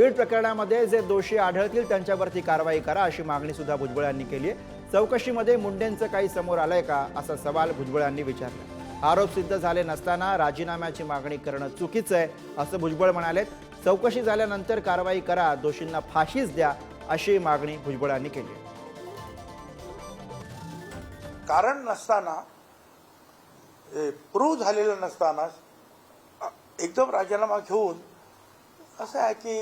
बीड प्रकरणामध्ये जे दोषी आढळतील त्यांच्यावरती कारवाई करा अशी मागणी सुद्धा भुजबळ यांनी केली आहे. चौकशीमध्ये मुंडेंचं काही समोर आलंय का असा सवाल भुजबळ यांनी विचारला. आरोप सिद्ध झाले नसताना राजीनाम्याची मागणी करणं चुकीचं आहे असं भुजबळ म्हणाले चौकशी झाल्यानंतर कारवाई करा दोषींना फाशीच द्या अशी मागणी भुजबळ यांनी केली आहे. कारण नसताना प्रूव्ह झालेलं नसताना एकदम राजीनामा घेऊन असं आहे की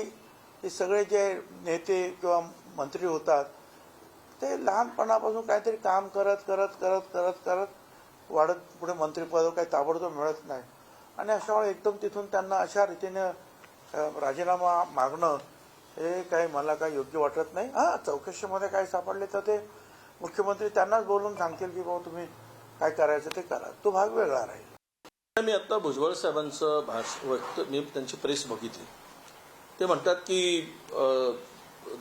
हे सगळे जे नेते किंवा मंत्री होतात ते लहानपणापासून काहीतरी काम करत करत करत करत करत वाढत पुढे मंत्रिपद काही ताबडतोब मिळत नाही. आणि अशा वेळी एकदम तिथून त्यांना अशा रीतीने राजीनामा मागणं हे काही मला काही योग्य वाटत नाही. हां चौकशीमध्ये काय सापडले तर ते मुख्यमंत्री त्यांनाच बोलून सांगतील की बाबा तुम्ही काय करायचं ते करा. तो भाग वेगळा राहील. मी आता भुजबळ साहेबांचं भाष मी त्यांची प्रेस बघितली. ते म्हणतात की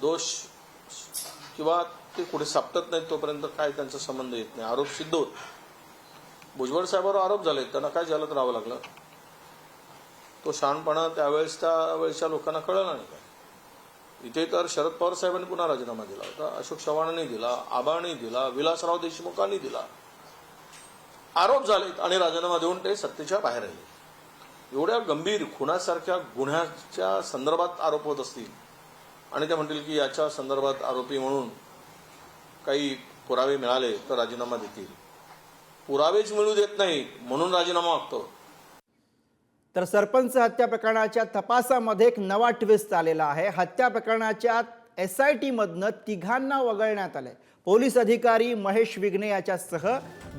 दोष किंवा ते कुठे सापटत नाहीत तोपर्यंत काय त्यांचा संबंध येत नाही. आरोप सिद्ध होत. भुजबळ साहेबावर आरोप झाले त्यांना काय झालं राहावं लागलं? तो शहाणपणा त्यावेळेस त्यावेळेसच्या लोकांना कळलं नाही काय? इथे तर शरद पवार साहेबांनी पुन्हा राजीनामा दिला होता. अशोक चव्हाणांनी दिला आबांनी दिला विलासराव देशमुखांनी दिला. आरोप झालेत आणि राजीनामा देऊन ते सत्तेच्या बाहेर आले. एवढ्या गंभीर खुनासारख्या गुन्ह्याच्या संदर्भात आरोप होत असतील. आणि ते म्हणतील की याच्या संदर्भात आरोपी म्हणून काही पुरावे मिळाले तर राजीनामा देतील. पुरावेच मिळू देत नाही म्हणून राजीनामा मागतो. तर सरपंच हत्या प्रकरणाच्या तपासामध्ये एक नवा ट्विस्ट आलेला आहे. हत्या प्रकरणाच्या एस आय टीमधनं तिघांना वगळण्यात आलंय. पोलीस अधिकारी महेश विघ्ने याच्यासह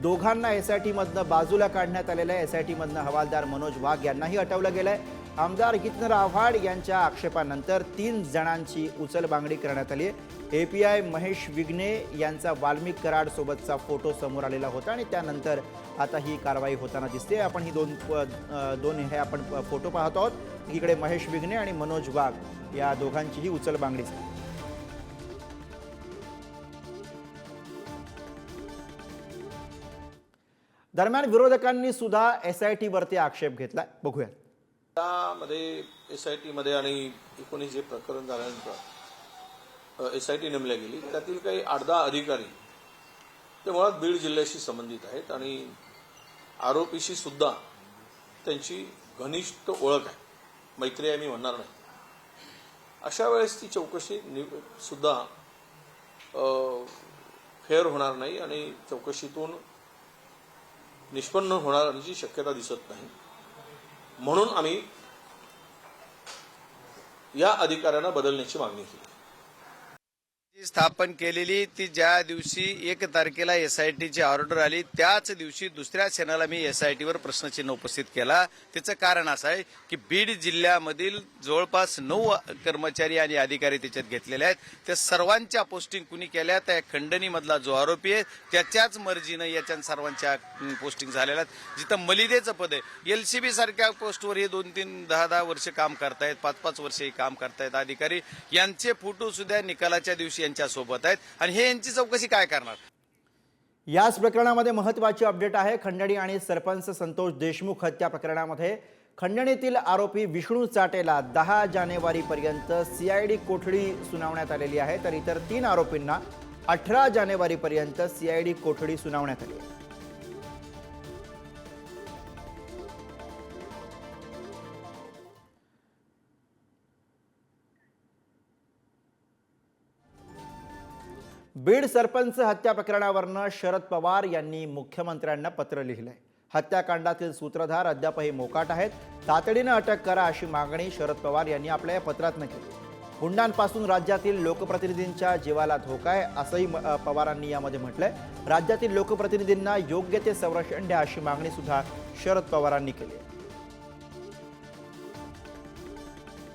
दोघांना एस आय टीमधनं बाजूला काढण्यात आलेलं आहे. एस आय टीमधनं हवालदार मनोज वाघ यांनाही अटवलं गेलं आहे आमदार गितनर आव्हाड यांच्या आक्षेपानंतर तीन जणांची उचलबांगडी करण्यात आली आहे. A P I Mahesh Vighne यांचा वाल्मिक कराडसोबतचा फोटो समोर आलेला होता आणि त्यानंतर आता ही कारवाई होताना दिसते. आपण ही दोन दोन हे आपण फोटो पाहत आहोत. इकडे महेश विघ्ने आणि मनोज वाघ या दोघांचीही उचलबांगडी झाली. दरम्यान विरोधकांनी सुद्धा एस आय टी वरती आक्षेप घेतलाय. बघूया त्यामध्ये एस आय टीमध्ये आणि एकोणीस जे प्रकरण झाल्यानंतर एस आय टी नेमल्या गेली. त्यातील काही आठ दहा अधिकारी ते मुळात बीड जिल्ह्याशी संबंधित आहेत आणि आरोपीशी सुद्धा त्यांची घनिष्ठ ओळख आहे. मैत्री आहे मी म्हणणार नाही. अशा वेळेस ती चौकशी सुद्धा फेअर होणार नाही आणि चौकशीतून निष्पन्न होण्याची शक्यता दिसत नाही. म्हणून आम्ही या अधिकाऱ्यांना बदलण्याची मागणी केली. स्थापन केलेली ती ज्या दिवशी एक तारखेला एस आय टीची ऑर्डर आली त्याच दिवशी दुसऱ्या क्षणाला मी एस आय टीवर प्रश्नचिन्ह उपस्थित केला. त्याचं कारण असं आहे की बीड जिल्ह्यामधील जवळपास नऊ कर्मचारी आणि अधिकारी त्याच्यात घेतलेले आहेत. त्या सर्वांच्या पोस्टिंग कुणी केल्या? त्या खंडणीमधला जो आरोपी आहे त्याच्याच मर्जीनं याच्या सर्वांच्या पोस्टिंग झालेल्या आहेत. जिथं मलिदेचं पद आहे. एलसीबी सारख्या पोस्टवर हे दोन तीन दहा दहा वर्ष काम करतायत पाच पाच वर्ष हे काम करतायत अधिकारी. यांचे फोटो सुद्धा निकालाच्या दिवशी यांच्या सोबत आहेत. आणि हे यांची चौकशी काय करणार? याच प्रकरणामध्ये महत्वाची अपडेट आहे. खंडणी आणि सरपंच संतोष देशमुख हत्या प्रकरणामध्ये खंडणीतील आरोपी विष्णू चाटेला दहा जानेवारीपर्यंत सीआयडी कोठडी सुनावण्यात आलेली आहे. तर इतर तीन आरोपींना अठरा जानेवारीपर्यंत सीआयडी कोठडी सुनावण्यात आली आहे. बीड सरपंच हत्या प्रकरणावरनं शरद पवार यांनी मुख्यमंत्र्यांना पत्र लिहिलंय. हत्याकांडातील सूत्रधार अद्यापही मोकाट आहेत. तातडीनं अटक करा अशी मागणी शरद पवार यांनी आपल्या या पत्रातनं केली. गुंडांपासून राज्यातील लोकप्रतिनिधींच्या जीवाला धोका आहे असंही पवारांनी यामध्ये म्हटलंय. राज्यातील लोकप्रतिनिधींना योग्य ते संरक्षण द्या अशी मागणी सुद्धा शरद पवारांनी केली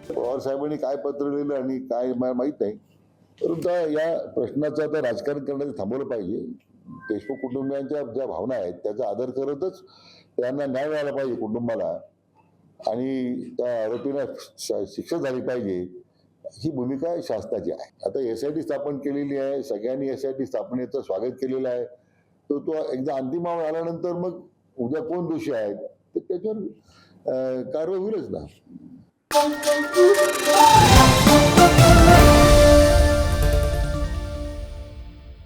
पवार साहेबांनी काय पत्र लिहिलं आणि काय माहीत माहीत नाही परंतु या प्रश्नाचं आता राजकारण करणं थांबवलं पाहिजे. देशमुख कुटुंबियांच्या ज्या भावना आहेत त्याचा आदर करतच त्यांना न्याय मिळाला पाहिजे कुटुंबाला. आणि त्या आरोपीला शिक्षा झाली पाहिजे ही भूमिका शासनाची आहे. आता एस आय टी स्थापन केलेली आहे सगळ्यांनी एस आय टी स्थापनेचं स्वागत केलेलं आहे. तो तो एकदा अंतिमावर आल्यानंतर मग उद्या कोण दोषी आहेत? तर त्याच्यावर कारवाई होईलच ना.